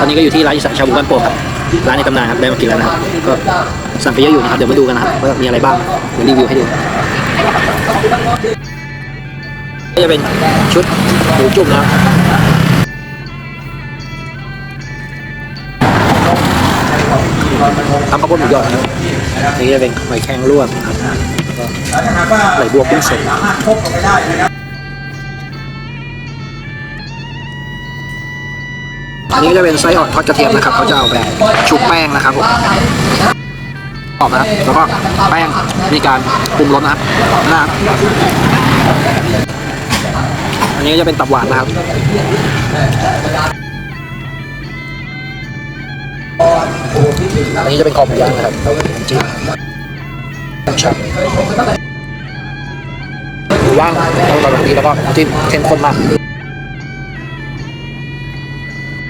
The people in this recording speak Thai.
ตอนนี้ก็อยู่ที่ร้านอีสานชาบูบ้านโป่งครับ ร้านในตำนานครับ ได้มากินแล้วนะครับ ก็สั่งไปเยอะอยู่นะครับ เดี๋ยวมาดูกันนะครับว่ามีอะไรบ้างเดี๋ยวรีวิวให้ดูก็จะเป็นชุดหมูจุ่มนะครับทำข้าวโพดหมูยอดนะครับนี่จะเป็นหอยแครงลวกนะครับแล้วก็ไหลบัวกุ้งสด อันนี้ก็จะเป็นไส้อ่อนทอดกระเทียมนะครับเขาจะเอาแบบชุบแป้งนะครับผมกรอบนะครับแล้วก็แป้งมีการปรุงรสนะครับนะครับอันนี้ก็จะเป็นตับหวานนะครับอันนี้จะเป็นคอหมูย่างนะครับจิ้มชับหมูย่างแล้วเราลงนี้แล้วก็จิ้มเข้มข้นมาก